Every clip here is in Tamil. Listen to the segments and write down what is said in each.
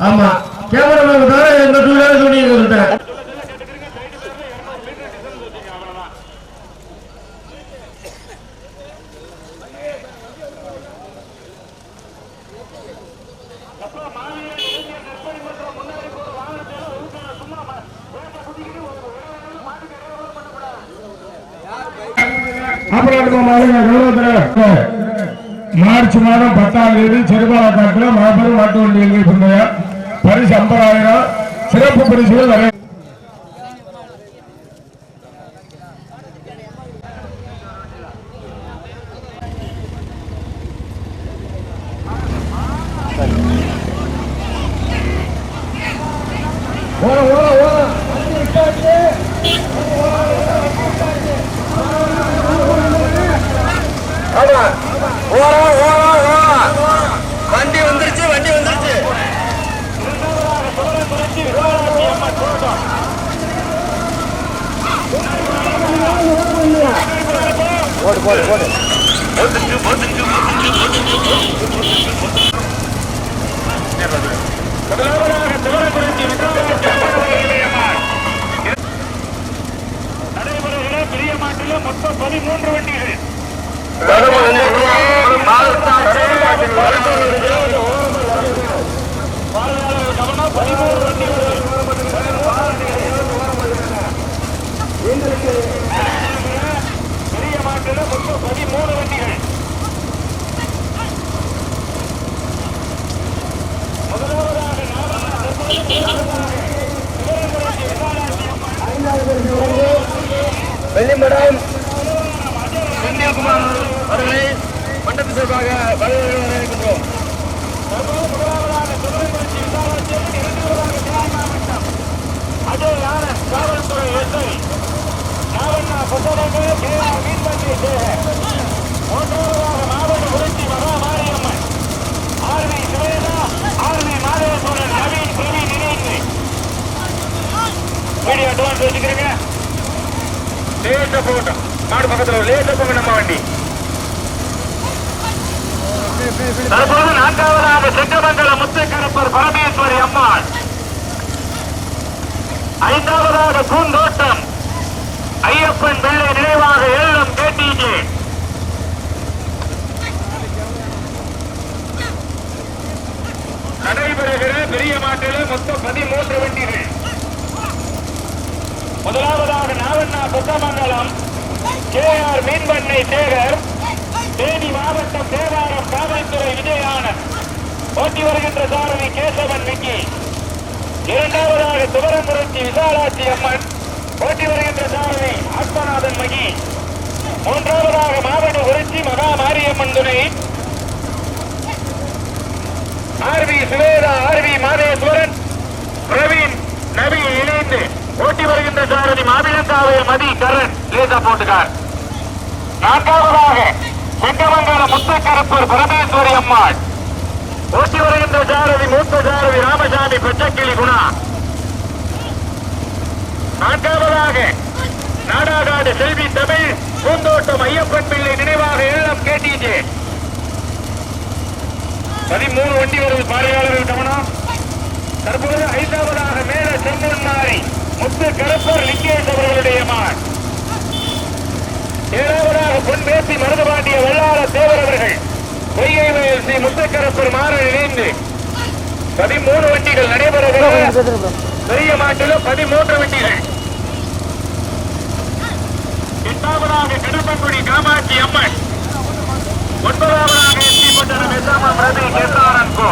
ஆமா. கேமராமேன் தவிர எந்த டூ வீலர் சொன்னீங்க சிறுபாலக்காட்டில் மாபெரும் மாட்டு வண்டி எழுதியிருந்தாங்க பரிசு ஐம்பதாயிரம். சிறப்பு பரிசுகள் நிறைய வண்டி வந்துருச்சு வண்டி வந்துருச்சு நடைபெறுகிற பெரிய மாட்டில மொத்தம் பதிமூன்று வண்டிகள் மாட்டில மொத்தம் பதிமூணு வண்டிகள் முதலாவதாக வெள்ளிமடம் செந்தில்குமார் அவர்களை மண்டப சார்பாக வரவேற்கின்றோம். காவல்துறை எஸ்ஐ நாவண்ணா புத்தகங்க கேஆர் மீன்வண்டி மாவட்ட RV Swetha RV Naveen video advance வச்சுக்கிறேங்க. லேட்ட போட்டோம் மாடு பக்கத்துல லேட்ட போங்க நம்ம வண்டி. தற்போது நான்காவதாக செங்கமங்கல முத்துக்கருப்பர் பரமேஸ்வரி அம்மாள். ஐந்தாவதாக பூந்தோட்டம். ஐயப்பன் பிள்ளை நினைவாக எல்லம் கேட்டீங்க. நடைபெறுகிற பெரிய மாட்டில் மொத்தம் பதிமூன்று வண்டிகள். முதலாவதாக நாவண்ணா புத்தமங்கலம் கே ஆர் மீன்பண்ணை சேகர் தேனி மாவட்டம் தேவாரம் காவல்துறை விஜயானந்த் போட்டி வருகின்ற சாரணி கேசவன் விக்கி. இரண்டாவதாக துவரம்புரட்சி விசாலாட்சி அம்மன். போட்டி வருகின்ற சாரணி ஆத்மநாதன் மகி. மூன்றாவதாக மாவட்ட குறிச்சி மகா மாரியம்மன் துணை ஆர்வி சுவேதா ஆர்வி மாதேஸ்வரன் பிரவீன் நவீன் இணைந்து ஓட்டி வருகின்ற சாரதி மாவிலங்காவையில் மதி கரண் லேசா போட்டுக்கார். நான்காவதாக செங்கமங்கல முத்தக்கருப்பர் பரமேஸ்வரி அம்மாள். ஓட்டி வருகின்ற ஜாரதி மூத்த ஜாரதி ராமசாமி பெச்சக்கிளி குணா. நான்காவதாக நாடாகாடு செல்வி தமிழ் பூந்தோட்டம் ஐயப்பன் பிள்ளை நினைவாக எல்லாம் கேட்டீஜே பதிமூணு வண்டி வருவது பார்வையாளர்கள் கவனம். தற்போது ஐந்தாவதாக மேல செம்மன் மாறி முத்து கருப்பர் லிங்கேஷ் அவர்களுடைய மான். ஏழாவதாக பொன்பேசி மருதுபாண்டிய வெள்ளாள தேவர் அவர்கள். பொய்கை வயல் ஸ்ரீ முத்துக்கருப்பர் மாறன் இணைந்து பதிமூணு வண்டிகள் நடைபெறுகிற பெரிய மாட்டிலும் பதிமூன்று வண்டிகள். எட்டாவதாக கடம்பங்குடி காமாட்சி அம்மன். ஒன்பதாவதாக எஸ்பி பட்டணம் எஸ்ஆமா பிரதி கேசாரன் கோ.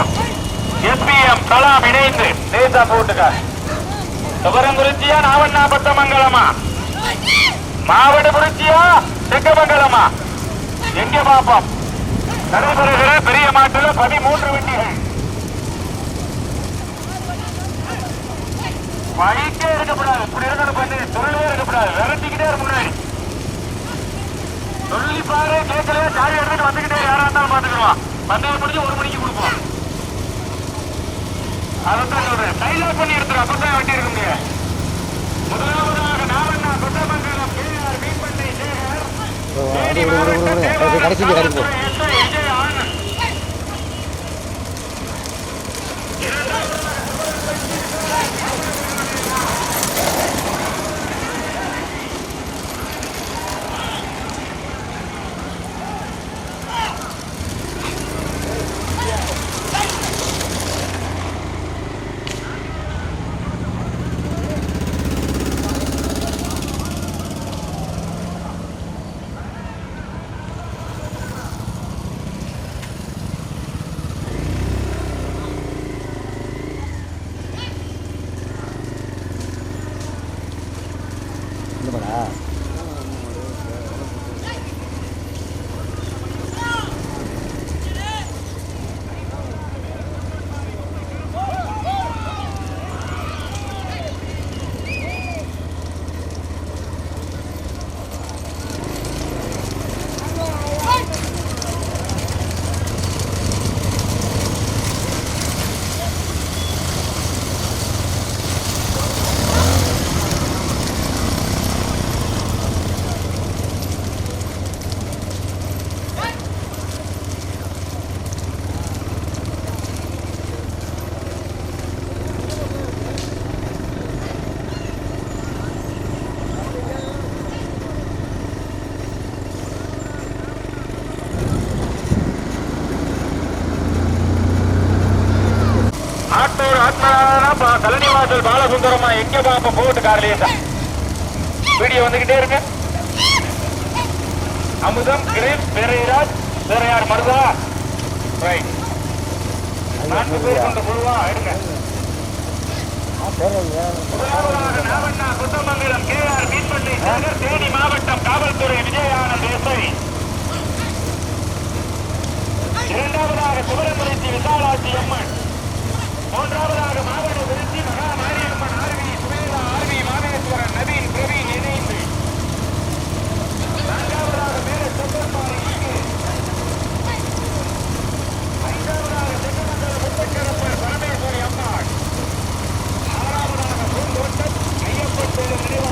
எஸ்பிஎம் கலாம் இணைந்து லேசா போட்டுக்கார். துவரங்குறிச்சியா நாவண்ணா பட்டமங்கலமா மாவட்டபுரட்சியா செங்கமங்கலமா எங்க பாப்போம்? நடைபெறுகிற பெரிய மாட்டுல பதிமூன்று வண்டிகள் வழிக்கே இருக்கக்கூடாது இப்படி இருக்கணும் பண்ணி சொல்லவே இருக்கக்கூடாது விரட்டிக்கிட்டே முன்னாடி. சொல்லி பாரு கேட்கல சாவி எடுத்துட்டு வந்துகிட்டே யாரா இருந்தாலும் பாத்துக்கிடுவான் பந்தயம் முடிஞ்சு ஒரு மணிக்கு கொடுப்போம். அதான் சொல்றேன். டைலாக் பண்ணி எடுத்துரும் அப்பதான் வண்டி இருக்க முடியாது முதலாவதாக நாவண்ணா கொட்டமங்கலம் கேஆர் மீன்பண்ணை சேகர். தேனி மாவட்டம் தேவாரம் காவல்துறை எஸ்ஐ விஜய் ஆனந்த் திருச்செந்தூர் ஆத்மநாதனா கலனிவாசல் பாலசுந்தரமா எங்க பாப்ப போட்டு கார்லேசா வீடியோ வந்துகிட்டே இருக்கு. அமுதம் கிரீம் பெரியராஜ் வேற யார் மருதா. ரைட் நான்கு பேர் கொண்ட குழுவா? எடுங்க. முதலாவதாக கே ஆர் மீன்பண்ணை தேனி மாவட்டம் காவல்துறை விஜயானந்த் எஸ்ஐ. இரண்டாவதாக குமரமுறைத்தி விசாலாட்சி அம்மன் மூன்றாவதாக மாவட்ட Thank you.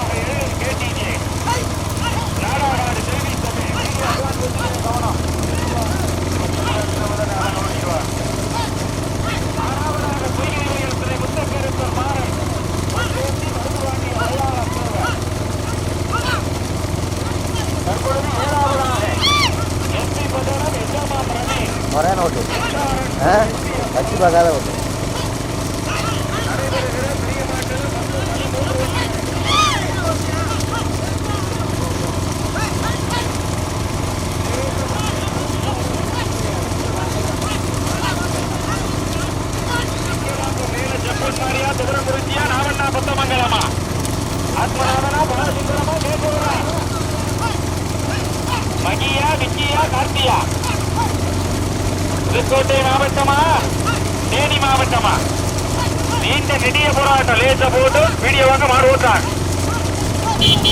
வீடியோவாக மாறுவோட்டார் ஓட்டாங்க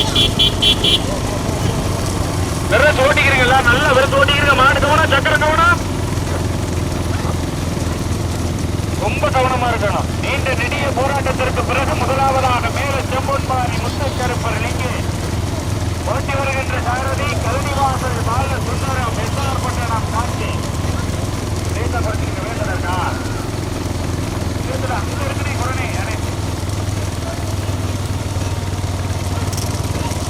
விரசு ஓட்டிக்கிறீங்களா? நல்ல விரசு ஓட்டிக்கிறீங்க. மாடு கவனம் சக்கர கவனம் ரொம்ப கவனமா இருக்கணும். நீண்ட நெடிய போராட்டத்திற்கு பிறகு முதலாவதாக மேல செம்பொன்மாரி முத்தக்கருப்பர் லிங்கு ஓட்டி வருகின்ற சாரதி கருணிவாசல் பால சுந்தரம் எஸ்ஆர் நாம் காட்சி தேசப்படுத்திக்க வேண்டதற்கா இருக்குதா இங்க இருக்குடி குரணி அணை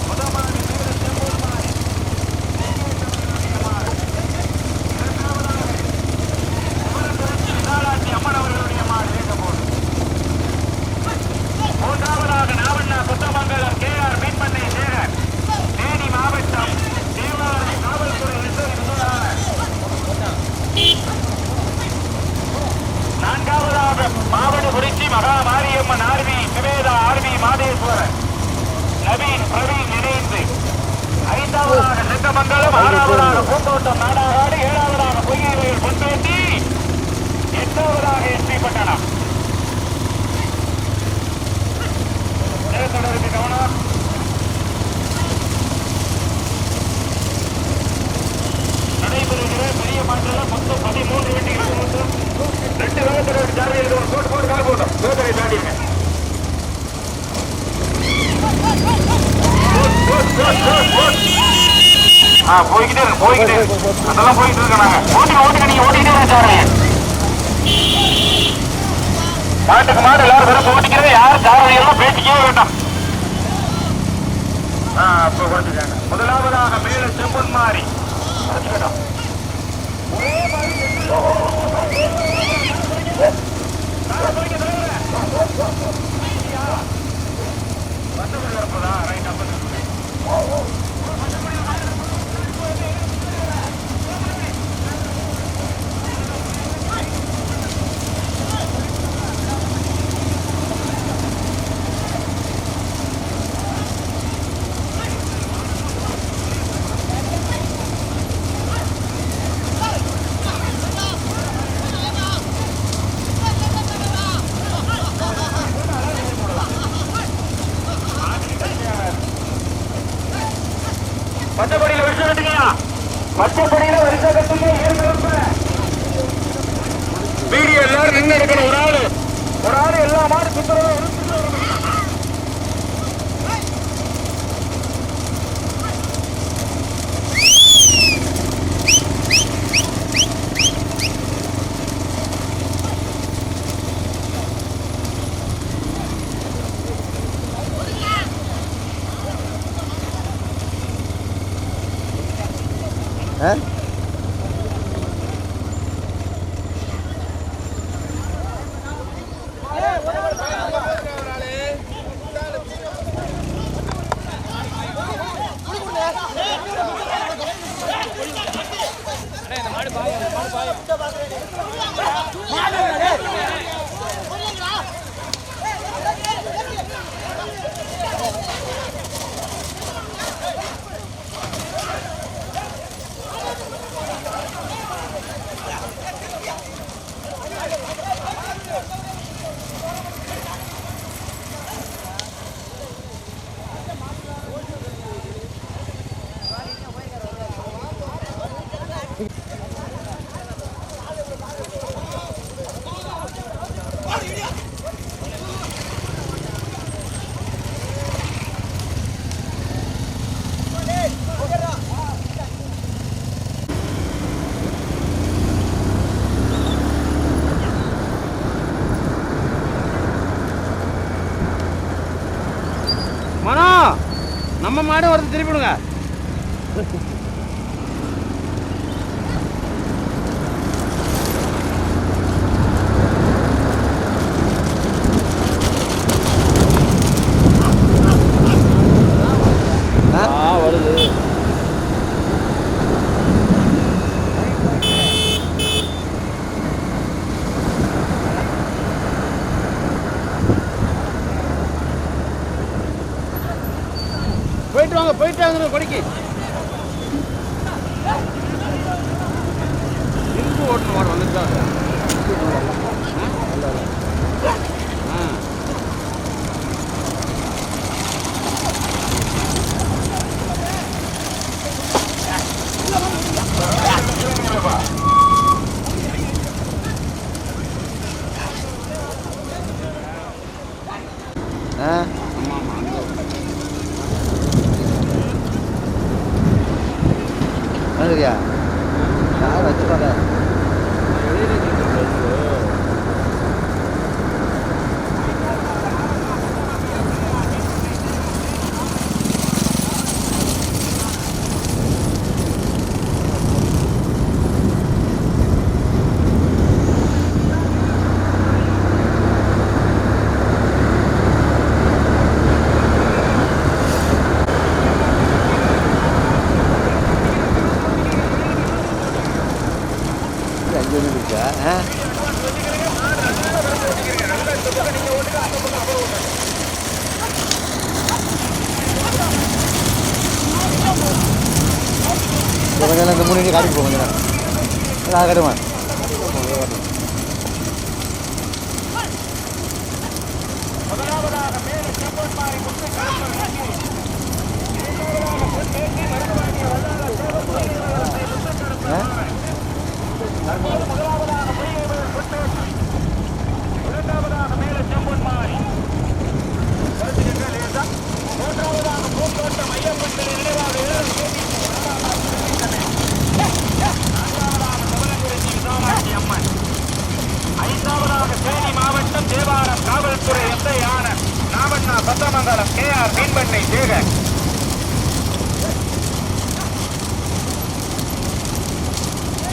முதமாரி மேல செம்பொன்மாரி விசாலாட்சி அம்மன் அவர்களுடைய மாடு வேண்டபோது மூன்றாவதாக நாவண்ணா புத்தமங்கலம் கே ஆர் மீன்பண்ணை சேகர் தேனி மாவட்டம் தேவாலய காவல்துறை ரிசர்வ் முதலாளர் நான்காவதாக மாவட்ட குறிச்சி மகா மாரியம்மன் ஆர்வி சுவேதா ஆர்வி மாதேஸ்வரன் நவீன் பிரவீன் இணைந்து ஐந்தாவதாக நெங்கமங்கலம் ஆறாவதாக பூந்தோட்டம் நாடாகாடு ஏழாவதாக பொய்யவையில் பொன்வேட்டி எட்டாவதாக எஸ்பி பட்டணம் நேரத்தொடருக்கு கவனம் நடைபெறுகிற பெரிய மாற்றல மொத்தம் பதிமூன்று வண்டிகள் மொத்தம் ரெண்டு வேகத்தோட ஜாதி இருக்கணும் போட்டு போட்டு கால் போட்டோம் வேகத்தை தாண்டிடுங்க ஆ போய்கிட்டே இருக்கு போய்கிட்டே இருக்கு அதெல்லாம் போய்கிட்டு இருக்கோம் நாங்க ஓட்டுங்க ஓட்டுங்க நீங்க ஓட்டிக்கிட்டே இருக்க சாரதி மாட்டுக்கு மாடு எல்லாரும் வெறும் ஓட்டிக்கிறது யாரும் சாரதி எல்லாம் பேசிக்கவே வேண்டாம். ஆ அப்போ முதலாவதாக மேல செம்பன் மாறி. இருப்பதா ரைட் அப்போ பச்சைப்படியில வரிசை கட்டுங்க ஏற்கனவே வீடியோ எல்லாரும் நின்று எடுக்கணும் ஒரு ஆளு. ஒரு ஆளு எல்லா மாடு சுத்தரவு மாடு பாயம் மாடு பாயம் மாடு மாடு ஒருத்தர் திருப்பிடுங்க. வாங்க போயிட்டு இந்த மூணு காட்டி போங்க கொஞ்ச நான் கட்டுமா ஆ ஐந்தாவதாக தேனி மாவட்டம் தேவாரம் காவல்துறை எஸ்ஐயான நாவண்ணா சத்தமங்கலம் கே ஆர் மீன்பண்ணை சேகர்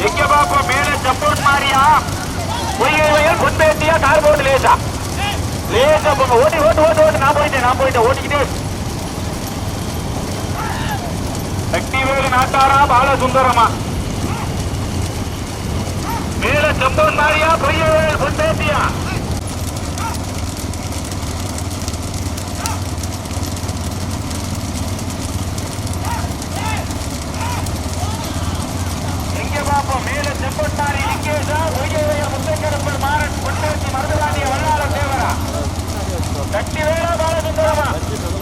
எங்க பாப்போம் மேல சப்போர்ட் மாறியா? பொய்கை வயல் புத்தேட்டியா கார் போட்டு லேசா? லேசா போங்க ஓட்டி ஓட்டு ஓட்டு ஓட்டு. நான் போயிட்டேன் நான் போயிட்டேன். ஓட்டிக்கிட்டே. சக்திவேலு நாட்டாரா பாலசுந்தரமா? மேல சப்போர்ட் மாறியா? பொய்கை வயல் புத்தேட்டியா எங்க பாப்போம் மேல செப்பட்டாரி லிங்கேஷா ஒய்யவைய முத்தைக்கருப்பர் மாறன் பொன்னேசி மருதவாண்டிய வல்லாள தேவரா கட்டி வேளா பாலசுந்தரமா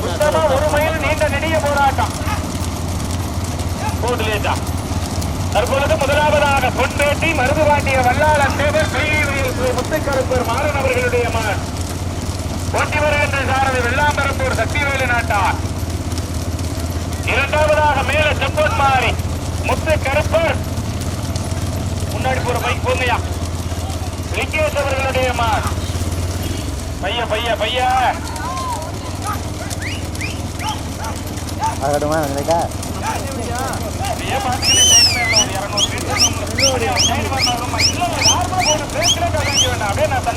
சுத்தமா ஒரு மைல் நீண்ட நெடிய போராட்டம் போட்டுலேட்டா தற்பொழுது முதலாவதாக பொன்பேட்டி மருதுவாண்டிய வல்லாள தேவர் முத்தைக்கருப்பர் மாறன் அவர்களுடைய மகன் போட்டி வருகின்ற சாரதி வெள்ளாம்பரப்பூர் சக்திவேலு நாட்டார் இரண்டாவதாக மேல செப்பன் மாறி முத்து கருப்பர் முன்னாடி போற பைக் போங்கய்யா லிங்கேஷ் அவர்களுடைய மான் பைய பைய பைய அது கட்டுமா நினைக்கா அப்படியே பாத்துக்கிட்டே சைடு மேல ஒரு இருநூறு நார்மலா அப்படியே நான்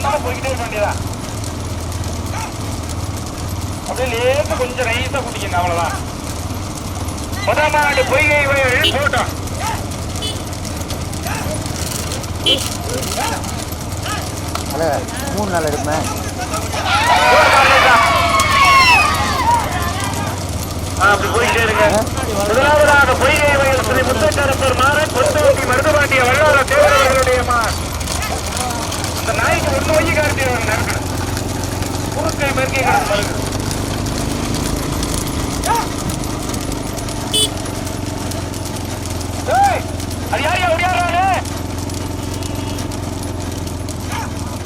அப்படியே லேசா கொஞ்சம் ரைஸா குடிக்கணும் அவ்வளவுதான் முதல் மாடு பொய்கை போட்டோம் மூணு நாள் எடுப்பேன் அப்படி போயிட்டே இருங்க. முதலாவதாக பொய்கை வயல் ஸ்ரீ முத்தக்கரப்பர் மாறன் பொத்தோட்டி மருதுபாட்டிய வல்லார தேவர்களுடைய இந்த நாய்க்கு ஒண்ணு வகி காட்டி குறுக்கை மெருக்கை காட்டு அது யாரையா ஒடியாடுறாரு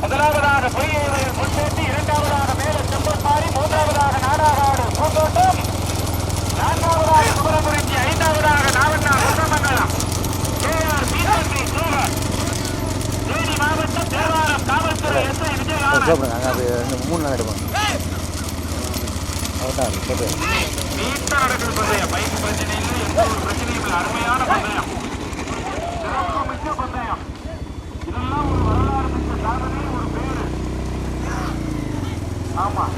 முதலாவதாக பொய்கை வயல் முன்போட்டி இரண்டாவதாக மேல செம்பற்பாரி மூன்றாவதாக நாடாகாடு பூந்தோட்டம் நான்காவதாக குமரகுறிச்சி ஐந்தாவதாக நாவண்ணா குண்டமங்கலம் கேஆர் மீனாட்சி சூழல் தேனி மாவட்டம் தேவாரம் காவல்துறை எஸ்ஐ விஜயகாந்த் சாப்பிடுங்க அங்கே அது ரெண்டு மூணு நாள் எடுப்பேன் கரெக்டாக முப்பது ஆமாம்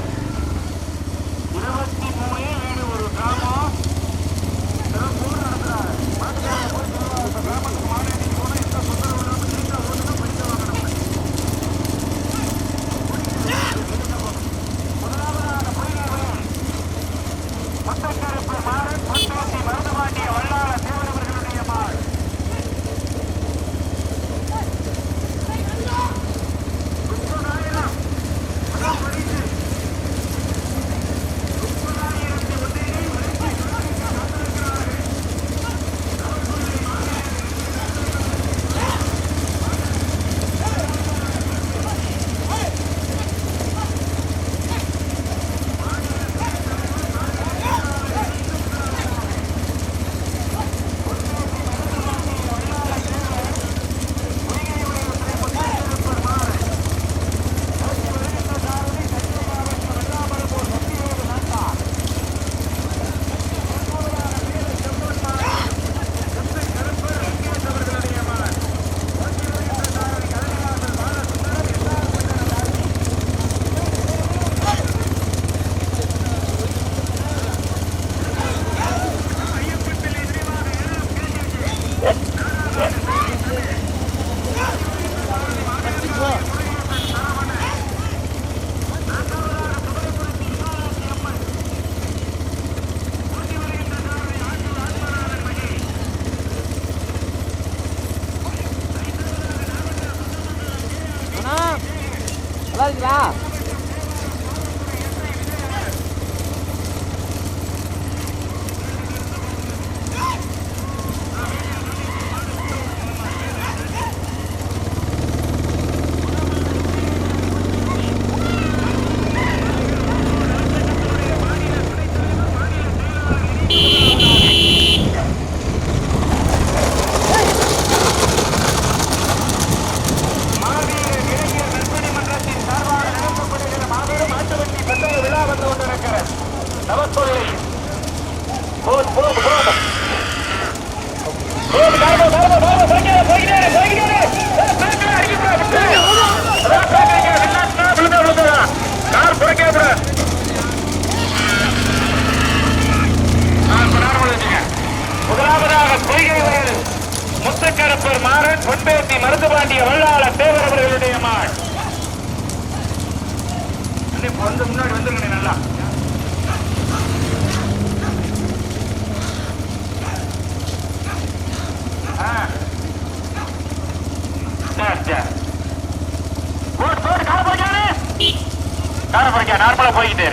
காரை நார்மலா போயிட்டு.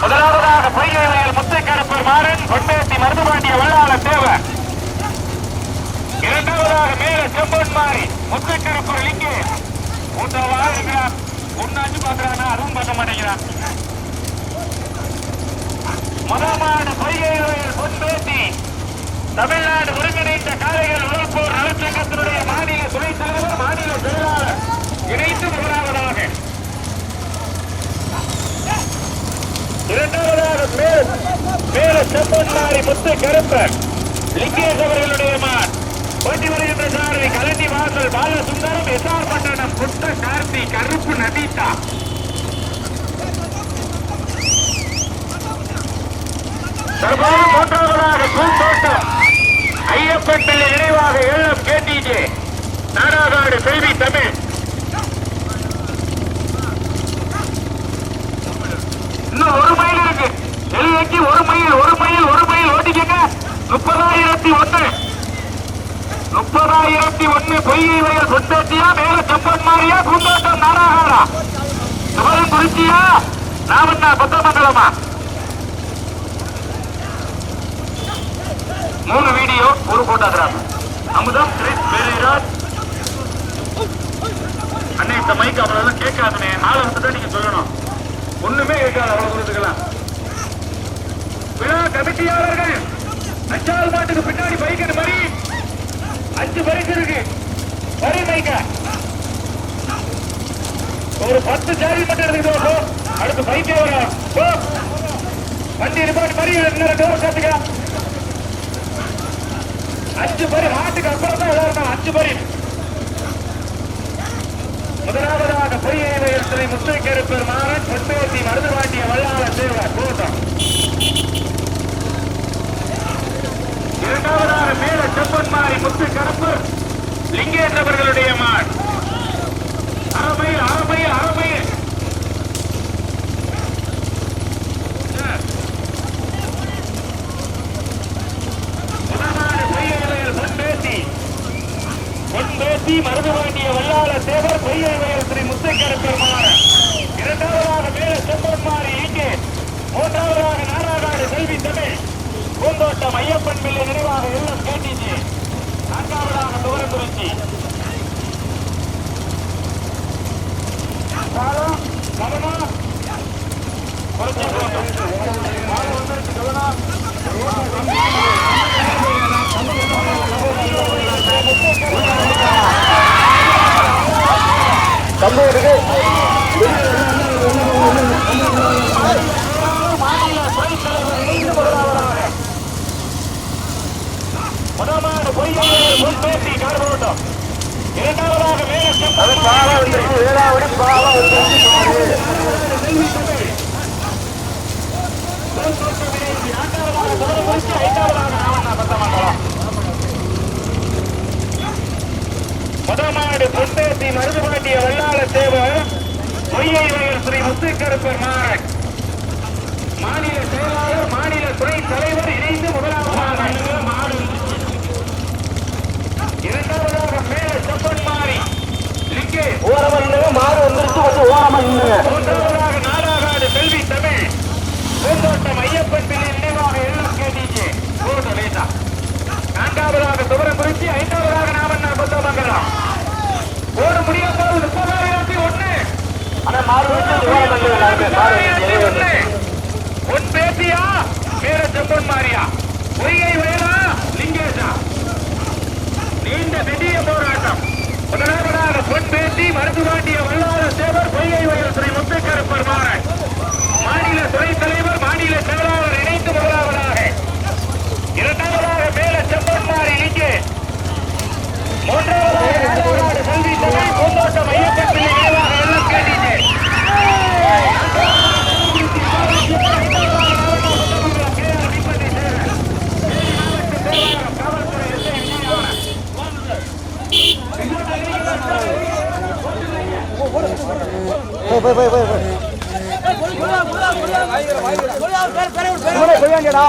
முதலாவதாக பொய்கை வயல் கருப்பு மாறன் பொன்பேத்தி மருதுபாண்டிய வல்லாள தேவை. இரண்டாவதாக மேல செம்பன் மாறி முத்து கருப்பு லிங்கு. மூன்றாவதாக இருக்கிறார். ஒன்னாச்சு பாக்குறானா அதுவும் பார்க்க மாட்டேங்கிறான். முதலாவது பொய்கை வயல் பொன்பேத்தி தமிழ்நாடு ஒருங்கிணைந்த காளைகள் உழைப்போர் நலச்சங்கத்தினுடைய மாநில துணைத் தலைவர் மாநில செயலாளர். இணைந்து முதலாவதாக இரண்டாவதாக மேல் மேல செம்பன் முத்து கருப்பர் லிங்கேஷ் அவர்களுடைய மான். போட்டி வருகின்ற சாரதி கலந்தி வாசல் பாலசுந்தரம் எஸ்ஆர் பட்டணம் புத்த கார்த்தி கருப்பு நதித்தா தற்போது மூன்றாவதாக பூந்தோட்டம். ஐயப்பன் பிள்ளை நினைவாக ஏழம் கேட்டீஜே நாடாகாடு செல்வி தமிழ் இன்னும் ஒரு மைல் இருக்கு ஒரு மைல் ஒரு மைல் ஒரு மைல் ஓட்டிக்கங்க. முப்பதாயிரத்தி ஒன்று முப்பதாயிரத்தி ஒண்ணு பொய்யை வயல் சொந்தத்தியா மேல செம்பன் மாறியா பூந்தோட்டம் நாராகாரா? சுவரம் குறிச்சியா? நாமண்ணா கொத்தமங்கலமா மூணு வீடியோ ஒரு போட்டோகிராஃப். அமுதம் கிரிஸ் அண்ணே இந்த மைக் அவ்வளவு கேட்காதுனே ஆளை வந்து தான் நீங்க சொல்லணும். ஒண்ணுமே கேட்காது அவ்வளவு தூரத்துக்கெல்லாம். விழா கமிட்டியாளர்கள். அஞ்சாவது மாட்டுக்கு பின்னாடி பைக்கு மறி அஞ்சு பரிசு இருக்கு. வரி மைக்க ஒரு பத்து ஜாதி மட்டும் எடுத்துக்கிட்டு அடுத்து பைக்கே வரும். போ. வண்டி ரிப்போர்ட் பரி இன்னொரு டோர் சேர்த்துக்க. அஞ்சு பரி ஹாட்டுக்கு அப்புறம் தான் எல்லாரும் அஞ்சு பரி. முதலாவதாக பொய்யை வயல் ஸ்ரீ முத்துக்கருப்பர் மாறன் பொன்பேசி மருதுவாண்டிய வல்லாள தேவர் கூட்டம் இரண்டாவதாக மேல செப்பன்மாரி முத்து கருப்பு. லிங்கேஷ் மான். அறமையில் அறமையில் அறமையில் முதலாவது வேண்டிய வல்லாள தேவர் பொய்யை வயல் ஸ்ரீ முத்துக்கருப்பர் மாறன் இரண்டாவதாக மேல செப்பன்மாரி இங்கே மூன்றாவதாக நாராயணாடு செல்வி தமிழ் பூந்தோட்டம் ஐயப்பன் பிள்ளை நினைவாக எல்லாம் கேட்டிச்சு நான்காவதாக துவரங்குறிச்சி காலம் கவனம் குறைச்சி போட்டோம் காலம் வந்துருச்சு கவனம் முதலாவது பொய்யாளர் முன்பேசி கார்போட்டம் இரண்டாவதாக மேல முதமாடு பொன்பேசி மருதுபாண்டிய தேவர் பொய்யை வயல் ஸ்ரீ முத்துக்கருப்பர் மாறன் மாநில செயலாளர் மாநில துணை தலைவர் இணைந்து முதலாவதாக இரண்டாவதாக மேல செப்பன் மாறி. ஓரமா இல்லைங்க மாடு வந்துருச்சு கொஞ்சம் ஓரமா இல்லைங்க மூன்றாவதாக நாடாகாடு செல்வி தமிழ். பூந்தோட்டம் ஐயப்பன் பிள்ளை நினைவாக எல்லாம் கேட்டீங்க போட்டு நான்காவதாக துவரங்குறிச்சி ஐந்தாவதாக நாமண்ணா கொத்தமங்கலம் ஓட முடியாத போது முப்பதாயிரத்தி ஒண்ணு ஆனா மாடு வந்துருச்சு ஓரமா இல்லைங்க மாடு முப்பதாயிரத்தி ஒண்ணு உன் பேத்தியா? வீர செம்பன் மாரியா? பொய்கை வயலா லிங்கேஷா நீண்ட நெடிய போராட்டம். முதலாவதாக பொன் பேட்டி மருதுவாண்டிய வல்லாத சேவர் பொய்கை வயல் துறை முத்துக்கருப்பர் மாறன் மாநில துறை தலைவர் மாநில செயலாளர் இணைந்து முதலாவதாக. இரண்டாவதாக மேல செம்பன்மாரி இங்கே மூன்றாவதாக நாடாடு செல்வி தமிழ் பூந்தோட்டம் ஐயப்பன் பிள்ளை நினைவாக எல்லாம் கேட்டீங்க போய் போய் போய் போய் போய் நேர்ப்பா